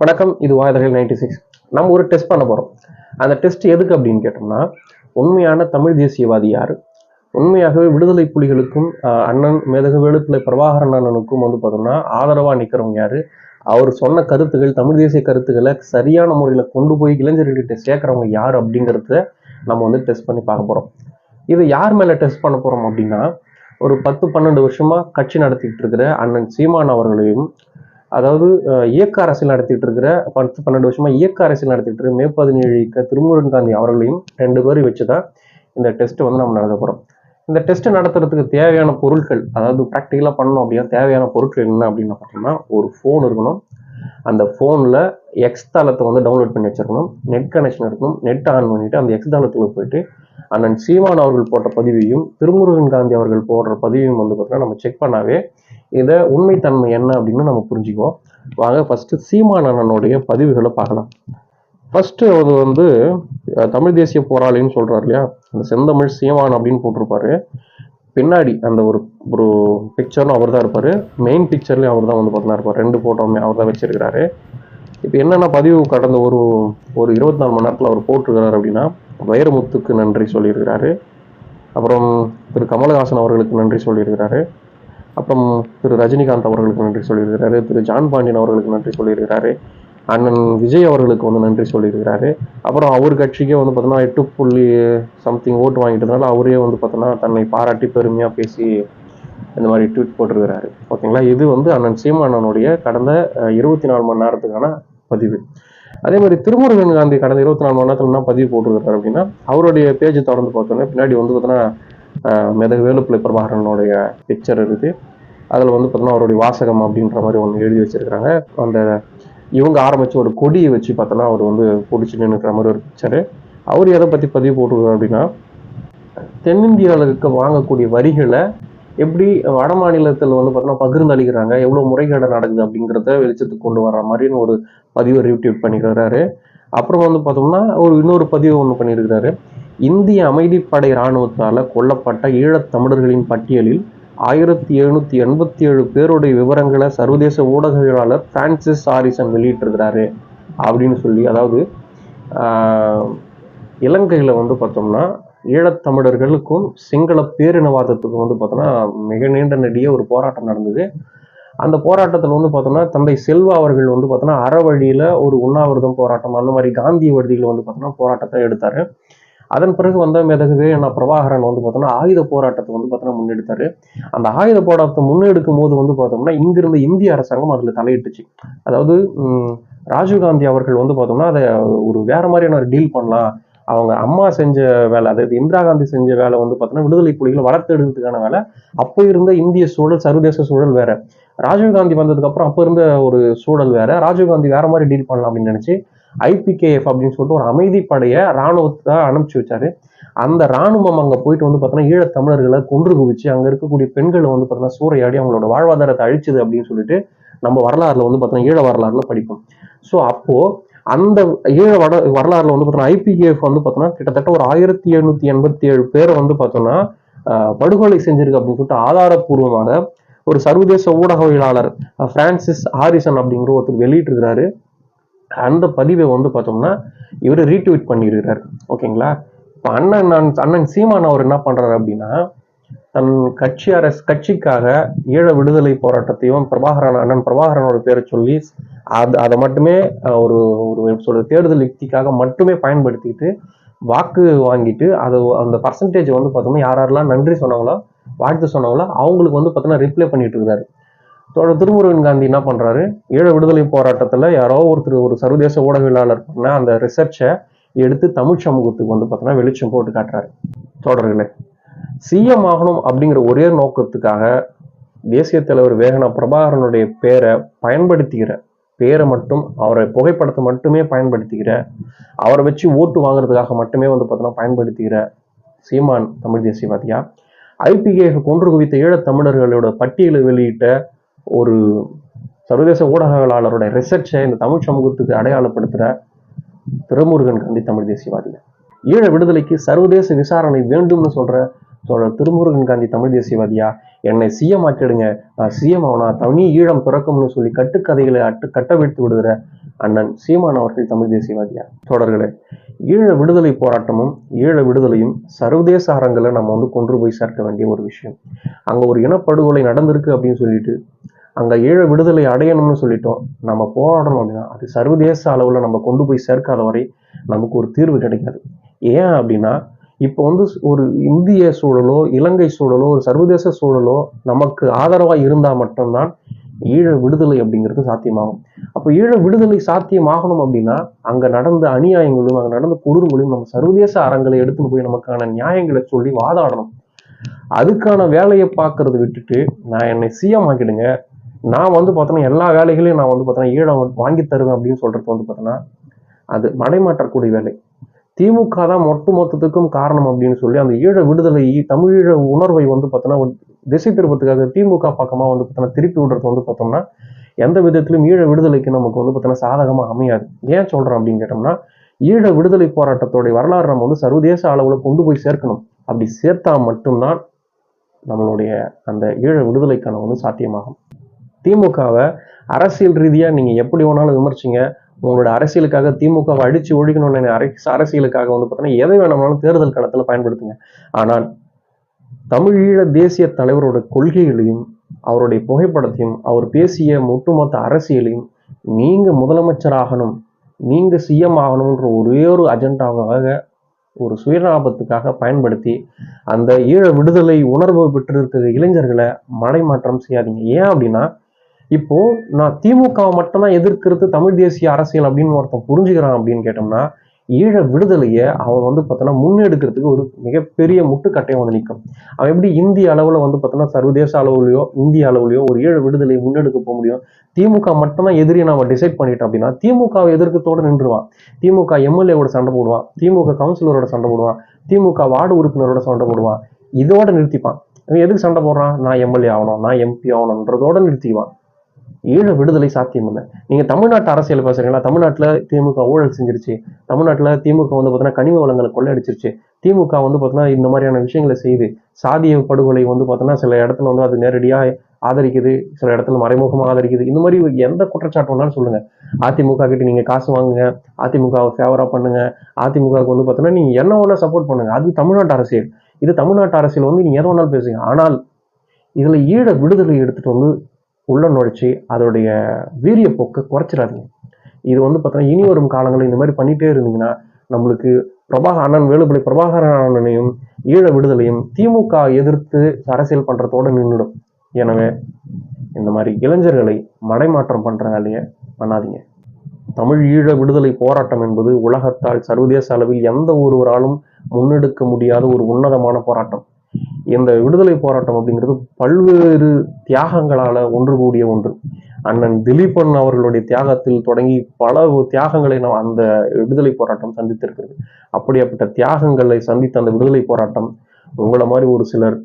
வணக்கம் இது வாய்தர்கள் ninety six நம்ம ஒரு டெஸ்ட் பண்ண போகிறோம் அந்த டெஸ்ட் எதுக்கு அப்படின்னு கேட்டோம்னா உண்மையான தமிழ் தேசியவாதி யார்? உண்மையாகவே விடுதலை புலிகளுக்கும் ஆஹ், அண்ணன் மேதகு வேலுப்பிள்ளை பிரபாகரன் அண்ணனுக்கும் வந்து பார்த்தோம்னா ஆதரவாக நிற்கிறவங்க யாரு? அவர் சொன்ன கருத்துக்கள் தமிழ் தேசிய கருத்துக்களை சரியான முறையில் கொண்டு போய் இளைஞர்கள்கிட்ட சேர்க்குறவங்க யார் அப்படிங்கிறத நம்ம வந்து டெஸ்ட் பண்ணி பார்க்க போகிறோம் இது யார் மேலே டெஸ்ட் பண்ண போகிறோம் அப்படின்னா ஒரு பத்து பன்னெண்டு வருஷமா கட்சி நடத்திட்டு இருக்கிற அண்ணன் சீமான் அவர்களையும் அதாவது இயக்க அரசியல் நடத்திட்டு இருக்கிற பத்து பன்னெண்டு வருஷமா இயக்க அரசியல் நடத்திட்டு இருக்கிற மே பதினேழு இயக்க திருமுருகன் காந்தி அவர்களையும் ரெண்டு பேரும் வச்சு தான் இந்த டெஸ்ட் வந்து நம்ம நடத்த போகிறோம் இந்த டெஸ்ட் நடத்துறதுக்கு தேவையான பொருட்கள் அதாவது ப்ராக்டிக்கலாக பண்ணணும் அப்படின்னா தேவையான பொருட்கள் என்ன அப்படின்னு பார்த்தோம்னா ஒரு ஃபோன் இருக்கணும். அந்த ஃபோனில் எக்ஸ் தளத்தை வந்து டவுன்லோட் பண்ணி வச்சிருக்கணும். நெட் கனெக்ஷன் இருக்கணும். நெட் ஆன் பண்ணிவிட்டு அந்த எக்ஸ் தளத்துக்கு போயிட்டு அண்ணன் சீமான் அவர்கள் போட்ட பதிவையும் திருமுருகன் காந்தி அவர்கள் போடுற பதிவையும் வந்து பார்த்தீங்கன்னா நம்ம செக் பண்ணாவே இதை உண்மைத்தன்மை என்ன அப்படின்னு நம்ம புரிஞ்சுக்குவோம். வாங்க ஃபஸ்ட்டு சீமான் அண்ணனுடைய பதிவுகளை பார்க்கலாம். ஃபஸ்ட்டு அவர் வந்து தமிழ் தேசிய போராளின்னு சொல்றாரு இல்லையா? அந்த செந்தமிழ் சீமான் அப்படின்னு போட்டிருப்பாரு. பின்னாடி அந்த ஒரு ஒரு பிக்சரும் அவர் தான் இருப்பார். மெயின் பிக்சர்லேயும் அவர் தான் வந்து பார்த்தீங்கன்னா இருப்பார். ரெண்டு ஃபோட்டோவுமே அவர் தான் வச்சிருக்கிறாரு. இப்போ என்னென்ன பதிவு கடந்த ஒரு ஒரு இருபத்தி நாலு மணி நேரத்தில் அவர் போட்டிருக்கிறாரு அப்படின்னா வைரமுத்துக்கு நன்றி சொல்லியிருக்கிறாரு. அப்புறம் திரு கமலஹாசன் அவர்களுக்கு நன்றி சொல்லியிருக்கிறாரு. அப்புறம் திரு ரஜினிகாந்த் அவர்களுக்கு நன்றி சொல்லியிருக்கிறாரு. திரு ஜான் பாண்டியன் அவர்களுக்கு நன்றி சொல்லியிருக்கிறாரு. அண்ணன் விஜய் அவர்களுக்கு வந்து நன்றி சொல்லியிருக்கிறாரு. அப்புறம் அவர் கட்சிக்கே வந்து பார்த்தோன்னா எட்டு புள்ளி சம்திங் ஓட்டு வாங்கிட்டதுனால அவரே வந்து பார்த்தோன்னா தன்னை பாராட்டி பெருமையாக பேசி இந்த மாதிரி ட்வீட் போட்டிருக்கிறாரு. ஓகேங்களா? இது வந்து அண்ணன் சீமானனுடைய கடந்த இருபத்தி நாலு மணி நேரத்துக்கான பதிவு. அதே மாதிரி திருமுருகன் காந்தி கடந்த இருபத்தி நாலு மணி நேரத்தில் என்ன பதிவு போட்டிருக்காரு அப்படின்னா அவருடைய பேஜ் தொடர்ந்து பார்த்தோன்னா பின்னாடி வந்து பார்த்தோன்னா மெதகு வேலுப்பிள்ளை பிரபாகரனுடைய பிக்சர் இருக்குது. அதில் வந்து பார்த்தோன்னா அவருடைய வாசகம் அப்படின்ற மாதிரி ஒன்று எழுதி வச்சிருக்கிறாங்க. அந்த இவங்க ஆரம்பிச்ச ஒரு கொடியை வச்சு பார்த்தோன்னா அவர் வந்து பிடிச்சி நின்றுக்கிற மாதிரி ஒரு பிக்சரு அவர் எதை பற்றி பதிவு போட்டிருக்காரு அப்படின்னா தென்னிந்தியாவில் இருக்க வாங்கக்கூடிய வரிகளை எப்படி வட மாநிலத்தில் வந்து பார்த்தோன்னா பகிர்ந்து அளிக்கிறாங்க? எவ்வளோ முறைகேடு நடக்குது அப்படிங்கிறத வெளிச்சத்துக்கு கொண்டு வர மாதிரின்னு ஒரு பதிவை ரீட்வீட் பண்ணியிருக்கிறாரு அப்புறம் வந்து பார்த்தோம்னா ஒரு இன்னொரு பதிவு ஒன்று பண்ணியிருக்கிறாரு. இந்திய அமைதிப்படை இராணுவத்தால் கொல்லப்பட்ட ஈழத் தமிழர்களின் பட்டியலில் ஆயிரத்தி எழுநூத்தி எண்பத்தி ஏழு பேருடைய விவரங்களை சர்வதேச ஊடகவியலாளர் பிரான்சிஸ் ஆரிசன் வெளியிட்டிருக்கிறாரு அப்படின்னு சொல்லி அதாவது இலங்கையில் வந்து பார்த்தோம்னா ஈழத்தமிழர்களுக்கும் சிங்கள பேரினவாதத்துக்கும் வந்து பார்த்தோன்னா மிக நீண்ட நெடிய ஒரு போராட்டம் நடந்தது. அந்த போராட்டத்தில் வந்து பார்த்தோம்னா தந்தை செல்வா அவர்கள் வந்து பார்த்தோன்னா அறவழியில் ஒரு உண்ணாவிரதம் போராட்டம் அந்த மாதிரி காந்திய வழியில் வந்து பார்த்தோன்னா போராட்டத்தை எடுத்தார். அதன் பிறகு வந்த மெதகுவே நான் பிரபாகரன் வந்து பார்த்தோம்னா ஆயுத போராட்டத்தை வந்து பார்த்தோன்னா முன்னெடுத்தாரு. அந்த ஆயுத போராட்டத்தை முன்னெடுக்கும் போது வந்து பார்த்தோம்னா இங்கிருந்த இந்திய அரசாங்கம் அதில் தலையிட்டுச்சு. அதாவது ராஜீவ்காந்தி அவர்கள் வந்து பார்த்தோம்னா அதை ஒரு வேற மாதிரியான ஒரு டீல் பண்ணலாம் அவங்க அம்மா செஞ்ச வேலை அதாவது இந்திரா காந்தி செஞ்ச வேலை வந்து பார்த்தோன்னா விடுதலை புலிகளை வளர்த்தெடுக்கிறதுக்கான வேலை. அப்போ இருந்த இந்திய சூழல் சர்வதேச சூழல் வேற. ராஜீவ்காந்தி வந்ததுக்கு அப்புறம் அப்போ இருந்த ஒரு சூழல் வேற. ராஜீவ்காந்தி வேற மாதிரி டீல் பண்ணலாம் அப்படின்னு நினைச்சு ஐபிகேஎஃப் அப்படின்னு சொல்லிட்டு ஒரு அமைதி படையை ராணுவத்தை அனுப்பிச்சு வச்சாரு. அந்த ராணுவம் அங்க போயிட்டு வந்து பார்த்தோன்னா ஈழத் தமிழர்களை கொன்று குவிச்சு அங்க இருக்கக்கூடிய பெண்களை வந்து பார்த்தோன்னா சூறையாடி அவங்களோட வாழ்வாதாரத்தை அழிச்சது அப்படின்னு சொல்லிட்டு நம்ம வரலாறுல வந்து பார்த்தோன்னா ஈழ வரலாறுல படிப்போம். ஸோ அப்போது அந்த ஈழ வட வரலாறுல வந்து பார்த்தோன்னா ஐபிஎஃப் வந்து பார்த்தோன்னா கிட்டத்தட்ட ஒரு ஆயிரத்தி எழுநூத்தி எண்பத்தி ஏழு பேரை வந்து பார்த்தோன்னா படுகொலை செஞ்சிருக்கு அப்படின்னு சொல்லிட்டு ஆதாரப்பூர்வமாக ஒரு சர்வதேச ஊடகவியலாளர் பிரான்சிஸ் ஹாரிசன் அப்படிங்கிற ஒருத்தர் வெளியிட்டிருக்கிறாரு. அந்த பதிவை வந்து பார்த்தோம்னா இவர் ரீட்வீட் பண்ணியிருக்கிறார். ஓகேங்களா? இப்போ அண்ணன் நான் அண்ணன் சீமான் அவர் என்ன பண்றாரு அப்படின்னா தன் கட்சி அரசு கட்சிக்காக ஈழ விடுதலை போராட்டத்தையும் பிரபாகரன் அண்ணன் பிரபாகரனோட பேரை சொல்லி அது அதை மட்டுமே ஒரு ஒரு சொல்ற தேர்தல் யுக்திக்காக மட்டுமே பயன்படுத்திட்டு வாக்கு வாங்கிட்டு அது அந்த பர்சன்டேஜ் வந்து பார்த்தோம்னா யார் யாரெல்லாம் நன்றி சொன்னாங்களோ வாழ்த்து சொன்னாங்களோ அவங்களுக்கு வந்து பார்த்தோன்னா ரிப்ளை பண்ணிட்டு இருக்காரு. தோழர் திருமுருகன் காந்தி என்ன பண்றாரு? ஈழ விடுதலை போராட்டத்துல யாரோ ஒருத்தர் ஒரு சர்வதேச ஊடகவியலாளர் பண்ண அந்த ரிசர்ச்சை எடுத்து தமிழ் சமூகத்துக்கு வந்து பார்த்தோன்னா வெளிச்சம் போட்டு காட்டுறாரு. தோழர்களே சிஎம் ஆகணும் அப்படிங்கிற ஒரே நோக்கத்துக்காக தேசிய தலைவர் வேகனா பிரபாகரனுடைய பேரை பயன்படுத்திக்கிற பேரை மட்டும் அவரை புகைப்படத்தை மட்டுமே பயன்படுத்திக்கிற அவரை வச்சு ஓட்டு வாங்குறதுக்காக மட்டுமே வந்து பார்த்தோன்னா பயன்படுத்திக்கிற சீமான் தமிழ் தேசியவாதியா? ஐபிகேக்கு கொன்று குவித்த ஈழத் தமிழர்களோட பட்டியலை வெளியிட்ட ஒரு சர்வதேச ஊடகங்களாளருடைய ரிசர்ச்சை இந்த தமிழ் சமூகத்துக்கு அடையாளப்படுத்துகிற திருமுருகன் காந்தி தமிழ் தேசியவாதி ஈழ விடுதலைக்கு சர்வதேச விசாரணை வேண்டும்னு சொல்ற தோழர் திருமுருகன் காந்தி தமிழ் தேசியவாதியா? என்னை சிஎம் ஆக்கிடுங்க. நான் சிஎம் ஆனா தனி ஈழம் பிறக்கும்னு சொல்லி கட்டுக்கதைகளை அட்டு கட்டவிழ்த்து விடுகிற அண்ணன் சீமான் அவர்கள் தமிழ் தேசியவாதியா? தொடர்களே ஈழ விடுதலை போராட்டமும் ஈழ விடுதலையும் சர்வதேச அரங்கில் நம்ம வந்து கொண்டு போய் சேர்க்க வேண்டிய ஒரு விஷயம். அங்கே ஒரு இனப்படுகொலை நடந்திருக்கு அப்படின்னு சொல்லிட்டு அங்கே ஈழ விடுதலை அடையணும்னு சொல்லிட்டோம். நம்ம போராடணும் அப்படின்னா அது சர்வதேச அளவில் நம்ம கொண்டு போய் சேர்க்காத வரை நமக்கு ஒரு தீர்வு கிடைக்காது. ஏன் அப்படின்னா இப்போ வந்து ஒரு இந்திய சூழலோ இலங்கை சூழலோ ஒரு சர்வதேச சூழலோ நமக்கு ஆதரவாக இருந்தால் மட்டும்தான் ஈழ விடுதலை அப்படிங்கிறது சாத்தியமாகும். அப்போ ஈழ விடுதலை சாத்தியமாகணும் அப்படின்னா அங்கே நடந்த அநியாயங்களும் அங்கே நடந்த கொடுங்களையும் நம்ம சர்வதேச அறங்களை எடுத்துன்னு போய் நமக்கான நியாயங்களை சொல்லி வாதாடணும். அதுக்கான வேலையை பார்க்கறத விட்டுட்டு நான் என்னை சிஎம் ஆக்கிடுங்க. நான் வந்து பார்த்தோன்னா எல்லா வேலைகளையும் நான் வந்து பார்த்தோன்னா ஈழம் வாங்கி தருவேன் அப்படின்னு சொல்றது வந்து பார்த்தோன்னா அது மடைமாற்றக்கூடிய வேலை. திமுக தான் மொட்டு மொத்தத்துக்கும் காரணம் அப்படின்னு சொல்லி அந்த ஈழ விடுதலை தமிழீழ உணர்வை வந்து பார்த்தோன்னா திசை திருப்பத்துக்காக திமுக பக்கமாக வந்து பார்த்தோன்னா திருப்பி விடுறது வந்து பார்த்தோம்னா எந்த விதத்திலும் ஈழ விடுதலைக்கு நமக்கு வந்து பார்த்தோன்னா சாதகமாக அமையாது. ஏன் சொல்கிறோம் அப்படின்னு கேட்டோம்னா ஈழ விடுதலை போராட்டத்தோடைய வரலாறு நம்ம வந்து சர்வதேச அளவில் கொண்டு போய் சேர்க்கணும். அப்படி சேர்த்தா மட்டும்தான் நம்மளுடைய அந்த ஈழ விடுதலைக்கான வந்து சாத்தியமாகும். திமுகவை அரசியல் ரீதியாக நீங்கள் எப்படி வேணாலும் விமர்சிங்க. உங்களோட அரசியலுக்காக திமுகவை அடிச்சு ஒழிக்கணும்னு அரசியலுக்காக வந்து பார்த்தீங்கன்னா எதை வேணாலும் தேர்தல் களத்தில் பயன்படுத்துங்க. ஆனால் தமிழீழ தேசிய தலைவரோட கொள்கைகளையும் அவருடைய புகைப்படத்தையும் அவர் பேசிய ஒட்டுமொத்த அரசியலையும் நீங்க முதலமைச்சராகணும் நீங்க சிஎம் ஆகணும்ன்ற ஒரே ஒரு அஜெண்டாவாக ஒரு சுயலாபத்துக்காக பயன்படுத்தி அந்த ஈழ விடுதலை உணர்வு பெற்றிருக்கிற இளைஞர்களை மடைமாற்றம் செய்யாதீங்க. ஏன் அப்படின்னா இப்போ நான் திமுகவை மட்டும்தான் எதிர்க்கிறது தமிழ் தேசிய அரசியல் அப்படின்னு ஒருத்தன் புரிஞ்சுக்கிறான் அப்படின்னு கேட்டோம்னா ஈழ விடுதலையை அவன் வந்து பார்த்தோன்னா முன்னெடுக்கிறதுக்கு ஒரு மிகப்பெரிய முட்டுக்கட்டையை வந்து நிற்கும். அவன் எப்படி இந்திய அளவில் வந்து பார்த்தோன்னா சர்வதேச அளவுலையோ இந்திய அளவுலையோ ஒரு ஈழ விடுதலையை முன்னெடுக்க போக முடியும். திமுக மட்டும்தான் எதிரியை நம்ம டிசைட் பண்ணிட்டோம் அப்படின்னா திமுகவை எதிர்க்கத்தோடு நின்றுவான். திமுக எம்எல்ஏவோட சண்டை போடுவான். திமுக கவுன்சிலரோட சண்டை போடுவான். திமுக வார்டு உறுப்பினரோட சண்டை போடுவான். இதோட நிறுத்திப்பான். எதுக்கு சண்டை போடுறான்? நான் எம்எல்ஏ ஆகணும் நான் எம்பி ஆகணுன்றதோட நிறுத்திக்குவான். ஈழ விடுதலை சாத்தியம் இல்லை. நீங்கள் தமிழ்நாட்டு அரசியல் பேசுறீங்களா? தமிழ்நாட்டில் திமுக ஊழல் செஞ்சிருச்சு. தமிழ்நாட்டில் திமுக வந்து பார்த்தீங்கன்னா கனிம வளங்களை கொள்ளையடிச்சிருச்சு. திமுக வந்து பார்த்தீங்கன்னா இந்த மாதிரியான விஷயங்களை செய்யுது சாதிய படுகொலை வந்து பார்த்தோன்னா சில இடத்துல வந்து அது நேரடியாக ஆதரிக்குது சில இடத்துல மறைமுகமாக ஆதரிக்குது. இந்த மாதிரி எந்த குற்றச்சாட்டு வேணாலும் சொல்லுங்கள் அதிமுக கிட்ட நீங்கள் காசு வாங்குங்க அதிமுகவை ஃபேவராக பண்ணுங்க அதிமுகவுக்கு வந்து பார்த்தோன்னா நீங்கள் என்ன வேணா சப்போர்ட் பண்ணுங்க. அது தமிழ்நாட்டு அரசியல். இது தமிழ்நாட்டு அரசியல் வந்து நீங்கள் எதை வேணாலும் பேசுங்க. ஆனால் இதில் ஈழ விடுதலை எடுத்துட்டு வந்து உள்ள நுழைச்சி அதோடைய வீரிய போக்கை குறைச்சிடாதீங்க. இது வந்து பார்த்தீங்கன்னா இனி வரும் காலங்களில் இந்த மாதிரி பண்ணிகிட்டே இருந்தீங்கன்னா நம்மளுக்கு பிரபாக அண்ணன் வேலுப்பிள்ளை பிரபாகரன் அண்ணனையும் ஈழ விடுதலையும் திமுக எதிர்த்து அரசியல் பண்ணுறதோடு நின்றுடும். எனவே இந்த மாதிரி இளைஞர்களை மடைமாற்றம் பண்ணுற வேலையை பண்ணாதீங்க. தமிழ் ஈழ விடுதலை போராட்டம் என்பது உலகத்தால் சர்வதேச அளவில் எந்த ஒருவராலும் முன்னெடுக்க முடியாத ஒரு உன்னதமான போராட்டம். இந்த விடுதலை போராட்டம் அப்படிங்கிறது பல்வேறு தியாகங்களால ஒன்று கூடிய ஒன்று. அண்ணன் திலீபன் அவர்களுடைய தியாகத்தில் தொடங்கி பல தியாகங்களை நாம் அந்த விடுதலை போராட்டம் சந்தித்திருக்கிறது. அப்படியாப்பட்ட தியாகங்களை சந்தித்த அந்த விடுதலை போராட்டம் உங்களை மாதிரி ஒரு சிலர்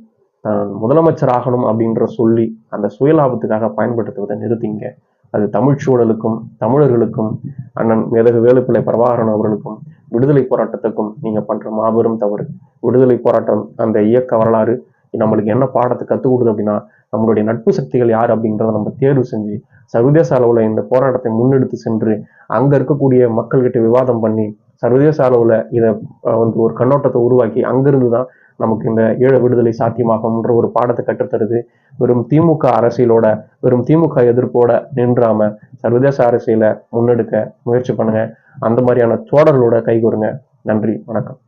முதலமைச்சர் ஆகணும் அப்படின்ற சொல்லி அந்த சுயலாபத்துக்காக பயன்படுத்துவதை நிறுத்திங்க. அது தமிழ் சூழலுக்கும் தமிழர்களுக்கும் அண்ணன் மேதகு வேலுப்பிள்ளை பிரபாகரன் அவர்களுக்கும் விடுதலை போராட்டத்துக்கும் நீங்க பண்ற மாபெரும் தவறு. விடுதலை போராட்டம் அந்த இயக்க வரலாறு நம்மளுக்கு என்ன பாடத்தை கற்றுக் கொடுது அப்படின்னா நம்மளுடைய நட்பு சக்திகள் யார் அப்படின்றத நம்ம தேர்வு செஞ்சு சர்வதேச அளவுல இந்த போராட்டத்தை முன்னெடுத்து சென்று அங்க இருக்கக்கூடிய மக்கள்கிட்ட விவாதம் பண்ணி சர்வதேச அளவில் இதை வந்து ஒரு கண்ணோட்டத்தை உருவாக்கி அங்கிருந்து தான் நமக்கு இந்த ஈழ விடுதலை சாத்தியமாகும்ன்ற ஒரு பாடத்தை கற்றுத்தருது. வெறும் திமுக அரசியலோட வெறும் திமுக எதிர்ப்போட நின்றாம சர்வதேச அரசியலை முன்னெடுக்க முயற்சி பண்ணுங்க. அந்த மாதிரியான தோடர்களோட கைகூறுங்க நன்றி. வணக்கம்.